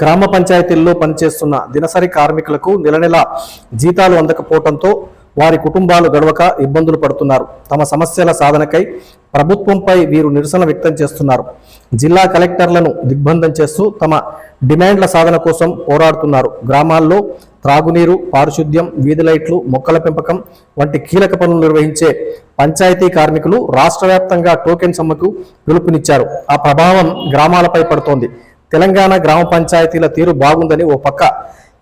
గ్రామ పంచాయతీల్లో పనిచేస్తున్న దినసరి కార్మికులకు నెల నెల జీతాలు అందకపోవడంతో వారి కుటుంబాలు గడవక ఇబ్బందులు పడుతున్నారు. తమ సమస్యల సాధనకై ప్రభుత్వంపై వీరు నిరసన వ్యక్తం చేస్తున్నారు. జిల్లా కలెక్టర్లను దిగ్బంధం చేస్తూ తమ డిమాండ్ల సాధన కోసం పోరాడుతున్నారు. గ్రామాల్లో త్రాగునీరు పారిశుద్ధ్యం వీధి లైట్లు మొక్కల పెంపకం వంటి కీలక పనులు నిర్వహించే పంచాయతీ కార్మికులు రాష్ట్ర వ్యాప్తంగా టోకెన్ సమ్మకు పిలుపునిచ్చారు. ఆ ప్రభావం గ్రామాలపై పడుతోంది. తెలంగాణ గ్రామ పంచాయతీల తీరు బాగుందని ఓ పక్క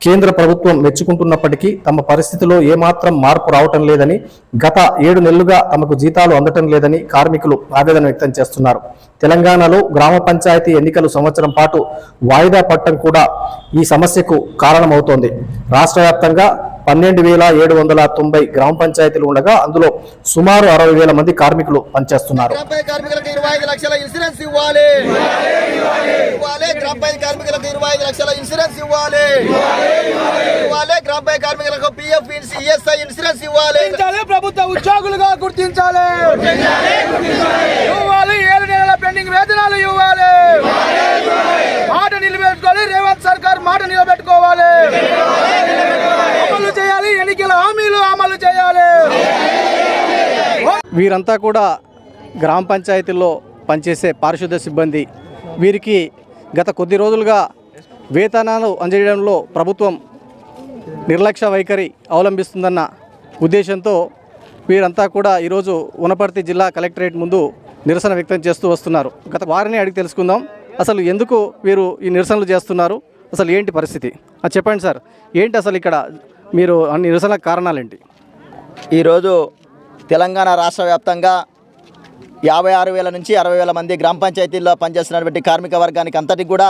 కేంద్ర ప్రభుత్వం మెచ్చుకుంటున్నప్పటికీ తమ పరిస్థితిలో ఏమాత్రం మార్పు రావటం లేదని గత ఏడు నెలలుగా తమకు జీతాలు అందటం లేదని కార్మికులు ఆవేదన వ్యక్తం చేస్తున్నారు. తెలంగాణలో గ్రామ పంచాయతీ ఎన్నికలు సంవత్సరం పాటు వాయిదా పట్టడం కూడా ఈ సమస్యకు కారణమవుతోంది. రాష్ట్ర వ్యాప్తంగా పన్నెండు వేల ఏడు వందల తొంభై గ్రామ పంచాయతీలు ఉండగా అందులో సుమారు అరవై వేల మంది కార్మికులు పనిచేస్తున్నారు. గ్రామ కార్మికులకు ఇరవై ఐదు లక్షల ఇన్సూరెన్స్ ఇవ్వాలి. ఇవ్వాలి. గ్రామ కార్మికులకు ఇరవై ఐదు లక్షల ఇన్సూరెన్స్ ఇవ్వాలి ఇవ్వాలి గ్రామ కార్మికులకు పిఎఫ్ ఈఎస్ఐ ఇన్సూరెన్స్ ఇవ్వాలి. గుర్తించాలి ప్రభుత్వ ఉద్యోగులుగా గుర్తించాలి. ఇవ్వాలి ఏడు నెలల పెండింగ్ వేతనాలు ఇవ్వాలి. మాట నిలబెట్టుకోవాలి రేవంత్ సర్కార్ మాట నిలబెట్టుకోవాలి. అమలు చేయాలి ఎన్నికల హామీలు అమలు చేయాలి. వీరంతా కూడా గ్రామ పంచాయతీల్లో పనిచేసే పారిశుద్ధ్య సిబ్బంది వీరికి గత కొద్ది రోజులుగా వేతనాలు అందజేయడంలో ప్రభుత్వం నిర్లక్ష్య వైఖరి అవలంబిస్తుందన్న ఉద్దేశంతో వీరంతా కూడా ఈరోజు ఉనపర్తి జిల్లా కలెక్టరేట్ ముందు నిరసన వ్యక్తం చేస్తూ వస్తున్నారు. గత వారిని అడిగి తెలుసుకుందాం. అసలు ఎందుకు వీరు ఈ నిరసనలు చేస్తున్నారు? అసలు ఏంటి పరిస్థితి? అది చెప్పండి సార్. ఏంటి అసలు ఇక్కడ మీరు అన్ని నిరసన కారణాలేంటి? ఈరోజు తెలంగాణ రాష్ట్ర వ్యాప్తంగా యాభై ఆరు వేల నుంచి అరవై వేల మంది గ్రామ పంచాయతీల్లో పనిచేస్తున్నటువంటి కార్మిక వర్గానికి అంతటికి కూడా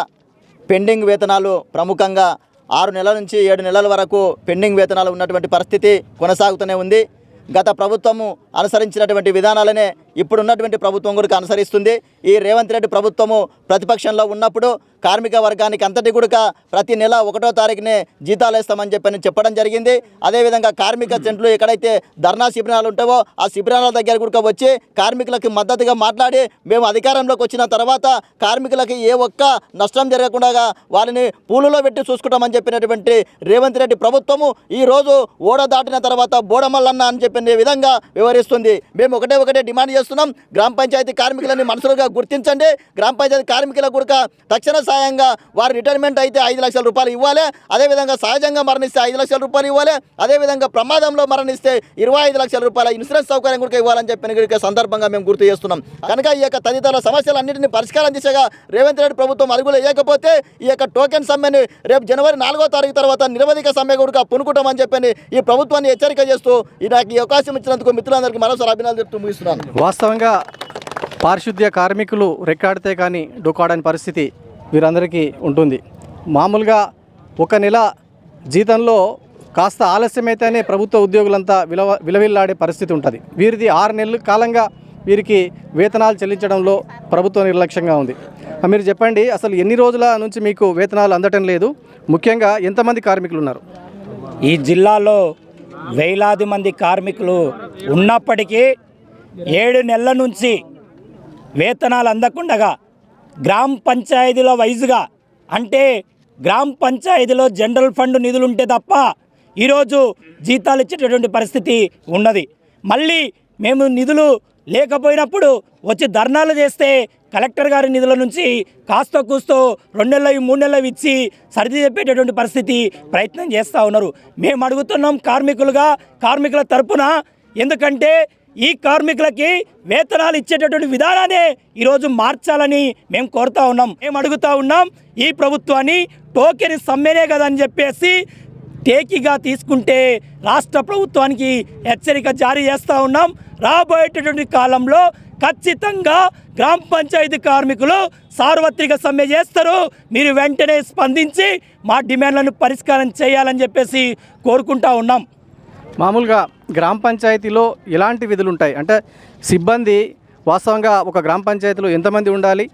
పెండింగ్ వేతనాలు ప్రముఖంగా ఆరు నెలల నుంచి ఏడు నెలల వరకు పెండింగ్ వేతనాలు ఉన్నటువంటి పరిస్థితి కొనసాగుతూనే ఉంది. గత ప్రభుత్వము అనుసరించినటువంటి విధానాలనే ఇప్పుడున్నటువంటి ప్రభుత్వం కూడా అనుసరిస్తుంది. ఈ రేవంత్ రెడ్డి ప్రభుత్వము ప్రతిపక్షంలో ఉన్నప్పుడు కార్మిక వర్గానికి అంతటి కూడా ప్రతి నెల ఒకటో తారీఖునే జీతాలు వేస్తామని చెప్పని చెప్పడం జరిగింది. అదేవిధంగా కార్మిక సెంట్లు ఎక్కడైతే ధర్నా శిబిరాలు ఉంటావో ఆ శిబిరాల దగ్గర కూడా వచ్చి కార్మికులకు మద్దతుగా మాట్లాడి మేము అధికారంలోకి వచ్చిన తర్వాత కార్మికులకి ఏ ఒక్క నష్టం జరగకుండా వారిని పూలులో పెట్టి చూసుకుంటామని చెప్పినటువంటి రేవంత్ రెడ్డి ప్రభుత్వము ఈ రోజు ఓడ దాటిన తర్వాత బోడమల్లన్న అని చెప్పిన విధంగా వివరిస్తుంది. మేము ఒకటే ఒకటే డిమాండ్ చేస్తున్నాం. గ్రామ పంచాయతీ కార్మికులని మనసులుగా గుర్తించండి. గ్రామ పంచాయతీ కార్మికులకు కూడా తక్షణ సాయంగా వారి రిటైర్మెంట్ అయితే ఐదు లక్షల రూపాయలు ఇవ్వాలి. అదేవిధంగా సహజంగా మరణిస్తే ఐదు లక్షల రూపాయలు ఇవ్వాలి. అదేవిధంగా ప్రమాదంలో మరణిస్తే ఇరవై ఐదు లక్షల రూపాయల ఇన్సూరెన్స్ సౌకర్యం కూడా ఇవ్వాలని చెప్పిన సందర్భంగా మేము గుర్తు చేస్తున్నాం. కనుక ఈ యొక్క తదితర సమస్యలన్నింటినీ పరిష్కారం దిశగా రేవంత్ రెడ్డి ప్రభుత్వం అడుగులు వేయకపోతే ఈ యొక్క టోకెన్ సమ్మెని రేపు జనవరి నాలుగో తారీఖు తర్వాత నిరవధిక సమ్మె కూడా పునుకుంటామని చెప్పని ఈ ప్రభుత్వాన్ని హెచ్చరిక చేస్తూ ఈ నాకు ఈ అవకాశం ఇచ్చినందుకు మిత్రులందరికీ మరోసారి అభినందనలు చెప్తూ ముగిస్తున్నాను. వాస్తవంగా పారిశుద్ధ్య కార్మికులు రెక్కాడితే కానీ డొక్కాడని పరిస్థితి వీరందరికీ ఉంటుంది. మామూలుగా ఒక నెల జీతంలో కాస్త ఆలస్యమైతేనే ప్రభుత్వ ఉద్యోగులంతా విలవ విలవిల్లాడే పరిస్థితి ఉంటుంది. వీరిది ఆరు నెలల కాలంగా వీరికి వేతనాలు చెల్లించడంలో ప్రభుత్వం నిర్లక్ష్యంగా ఉంది. మీరు చెప్పండి అసలు ఎన్ని రోజుల నుంచి మీకు వేతనాలు అందటం లేదు? ముఖ్యంగా ఎంతమంది కార్మికులు ఉన్నారు ఈ జిల్లాలో వేలాది మంది కార్మికులు ఉన్నప్పటికీ ఏడు నెలల నుంచి వేతనాలు అందకుండగా గ్రామ పంచాయతీల వైజుగా అంటే గ్రామ పంచాయతీలో జనరల్ ఫండ్ నిధులు ఉంటే తప్ప ఈరోజు జీతాలు ఇచ్చేటటువంటి పరిస్థితి ఉన్నది. మళ్ళీ మేము నిధులు లేకపోయినప్పుడు వచ్చి ధర్నాలు చేస్తే కలెక్టర్ గారి నిధుల నుంచి కాస్త కూస్తో రెండు నెలలు మూడు నెలలు ఇచ్చి సరిది చెప్పేటటువంటి పరిస్థితి ప్రయత్నం చేస్తూ ఉన్నారు. మేము అడుగుతున్నాం కార్మికులుగా కార్మికుల తరపున ఎందుకంటే ఈ కార్మికులకి వేతనాలు ఇచ్చేటటువంటి విధానాన్ని ఈరోజు మార్చాలని మేము కోరుతా ఉన్నాం. మేము అడుగుతా ఉన్నాం ఈ ప్రభుత్వాన్ని టోకెన్ సమ్మెనే కదా అని చెప్పేసి టేకీగా తీసుకుంటే రాష్ట్ర ప్రభుత్వానికి హెచ్చరిక జారీ చేస్తూ ఉన్నాం. రాబోయేటటువంటి కాలంలో ఖచ్చితంగా గ్రామ పంచాయతీ కార్మికులు సార్వత్రిక సమ్మె చేస్తారు. మీరు వెంటనే స్పందించి మా డిమాండ్లను పరిష్కారం చేయాలని చెప్పేసి కోరుకుంటా ఉన్నాం. మామూలుగా గ్రామ పంచాయతీలో ఎలాంటి విధులు ఉంటాయి అంటే సిబ్బంది వాస్తవంగా ఒక గ్రామ పంచాయతీలో ఎంతమంది ఉండాలి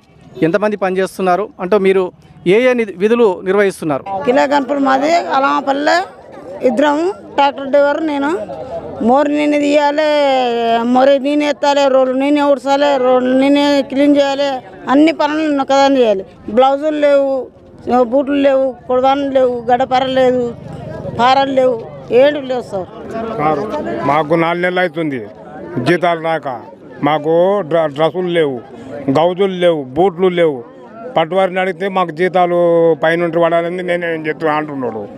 ఎంతమంది పనిచేస్తున్నారు అంటే మీరు ఏ ఏ నిధి- విధులు నిర్వహిస్తున్నారు? కిలా గణపతి మాది అలామపల్లె ఇద్దరం ట్రాక్టర్ డ్రైవర్ నేను. మోరు నేను తీయాలి మోరి నేనే ఎత్తాలి రోడ్లు నేనే ఊడ్చాలి రోడ్లు నేనే క్లీన్ చేయాలి అన్ని పనులు నొక్కదాన్ని చేయాలి. బ్లౌజులు లేవు బూట్లు లేవు కొడవాళ్ళు లేవు గడపర లేదు పారలు లేవు. ఏడు లేవు సార్. సార్ మాకు నాలుగు నెలలు అవుతుంది. జీతాలు రాక. మాకు డ్ర- డ్రెస్సులు లేవు. గౌజులు లేవు. బూట్లు లేవు. పట్టువారిని అడిగితే మాకు జీతాలు పైన పడాలని నేను ఏం చెప్తున్నా అంటున్నాడు.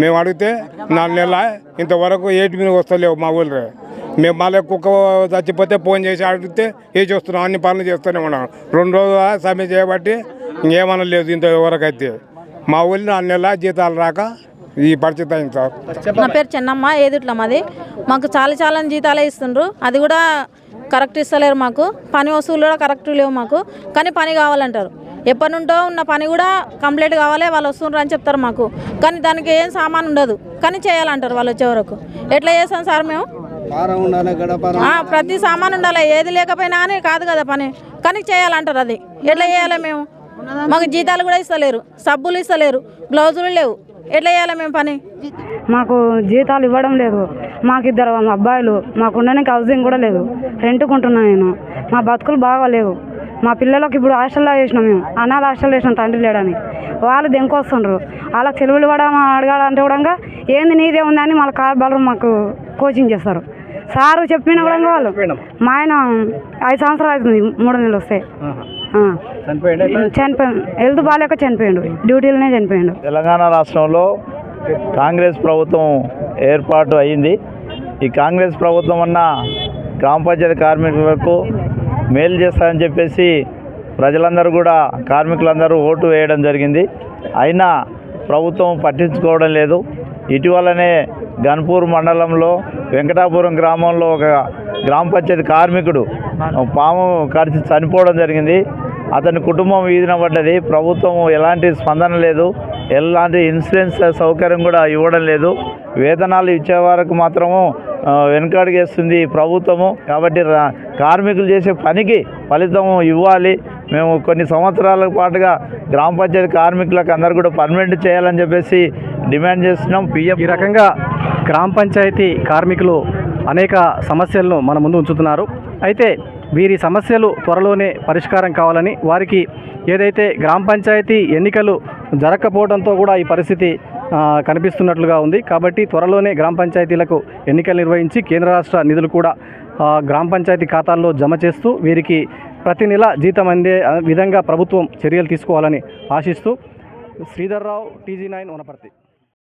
మేము అడిగితే నాలుగు నెలల ఇంతవరకు ఏటి మీద వస్తలేవు మా ఊళ్ళో. మేము మళ్ళీ కుక్క చచ్చిపోతే ఫోన్ చేసి అడిగితే ఏ చేస్తున్నాం అన్ని పనులు చేస్తూనే ఉన్నాం. రెండు రోజుల సమ్మె చేయబట్టి ఇంకేమన్నా లేదు ఇంతవరకు అయితే. మా ఊళ్ళో నాలుగు నెలల జీతాలు రాక ఈ పరిస్థితి అయింది సార్. నా పేరు చెన్నమ్మ ఏదిట్ల మాది. మాకు చాలా చాలా జీతాలే ఇస్తుండ్రు. అది కూడా కరెక్ట్ ఇస్తలేరు మాకు. పని వసూలు కూడా కరెక్ట్ లేవు మాకు. కానీ పని కావాలంటారు. ఎప్పటి నుండో ఉన్న పని కూడా కంప్లీట్ కావాలి వాళ్ళు వస్తుండ్రు అని చెప్తారు మాకు. కానీ దానికి ఏం సామాన్ ఉండదు. కానీ చేయాలంటారు వాళ్ళు వచ్చే వరకు. ఎట్లా చేస్తాం సార్ మేము? ఆ, ప్రతి సామాన్ ఉండాలి. ఏది లేకపోయినా కానీ కాదు కదా పని. కానీ చేయాలంటారు అది. ఎట్లా చేయాలి మేము? మాకు జీతాలు కూడా ఇస్తలేరు. సబ్బులు ఇస్తలేరు. బ్లౌజులు లేవు. ఎట్లా చేయాలి మేము పని? మాకు జీతాలు ఇవ్వడం లేదు. మాకు ఇద్దరు అబ్బాయిలు మాకు ఉండడానికి హౌసింగ్ కూడా లేదు. రెంట్కుంటున్నా నేను. మా బతుకులు బాగోలేవు. మా పిల్లలకు ఇప్పుడు హాస్టల్లో వేసినాం మేము. అనాథ హాస్టల్ వేసినాం తండ్రి లేడని. వాళ్ళు దెంకొస్తుండ్రు వాళ్ళకి సెలవులు కూడా అడగాలంటే కూడా ఏంది నీదే ఉందని మళ్ళీ కార్ బలరు మాకు కోచింగ్ చేస్తారు. సారు చెప్పిన కూడా వాళ్ళు. మా ఆయన ఐదు సంవత్సరాలు అవుతుంది మూడు నెలలు వస్తాయి ఆ. చనిపోయాడు హెల్త్ బాగాలేక చనిపోయాడు. డ్యూటీలోనే చనిపోయాడు. తెలంగాణ రాష్ట్రంలో కాంగ్రెస్ ప్రభుత్వం ఏర్పాటు అయింది. ఈ కాంగ్రెస్ ప్రభుత్వం అన్న గ్రామ పంచాయతీ కార్మికులకు మేలు చేస్తారని చెప్పేసి ప్రజలందరూ కూడా కార్మికులందరూ ఓటు వేయడం జరిగింది. అయినా ప్రభుత్వం పట్టించుకోవడం లేదు. ఇటీవలనే గన్పూర్ మండలంలో వెంకటాపురం గ్రామంలో ఒక గ్రామ పంచాయతీ కార్మికుడు. పాము కరిచి చనిపోవడం జరిగింది. అతని కుటుంబం వీధిన పడ్డది. ప్రభుత్వం ఎలాంటి స్పందన లేదు. ఎలాంటి ఇన్సూరెన్స్ సౌకర్యం కూడా ఇవ్వడం లేదు. వేతనాలు ఇచ్చే వరకు మాత్రము వెనుకడుగేస్తుంది ప్రభుత్వము. కాబట్టి కార్మికులు చేసే పనికి ఫలితం ఇవ్వాలి. మేము కొన్ని సంవత్సరాల పాటుగా గ్రామ పంచాయతీ కార్మికులకు అందరు కూడా పర్మనెంట్ చేయాలని చెప్పేసి డిమాండ్ చేస్తున్నాం. పిఎఫ్ ఈ రకంగా గ్రామ పంచాయతీ కార్మికులు అనేక సమస్యలను మన ముందు ఉంచుతున్నారు. అయితే వీరి సమస్యలు త్వరలోనే పరిష్కారం కావాలని వారికి ఏదైతే గ్రామ పంచాయతీ ఎన్నికలు జరగకపోవడంతో కూడా ఈ పరిస్థితి కనిపిస్తున్నట్లుగా ఉంది. కాబట్టి త్వరలోనే గ్రామ పంచాయతీలకు ఎన్నికలు నిర్వహించి కేంద్ర రాష్ట్ర నిధులు కూడా గ్రామ పంచాయతీ ఖాతాల్లో జమ చేస్తూ వీరికి ప్రతి నెల జీతం అందే విధంగా ప్రభుత్వం చర్యలు తీసుకోవాలని ఆశిస్తూ శ్రీధర్రావు టీజీ నైన్ వనపర్తి.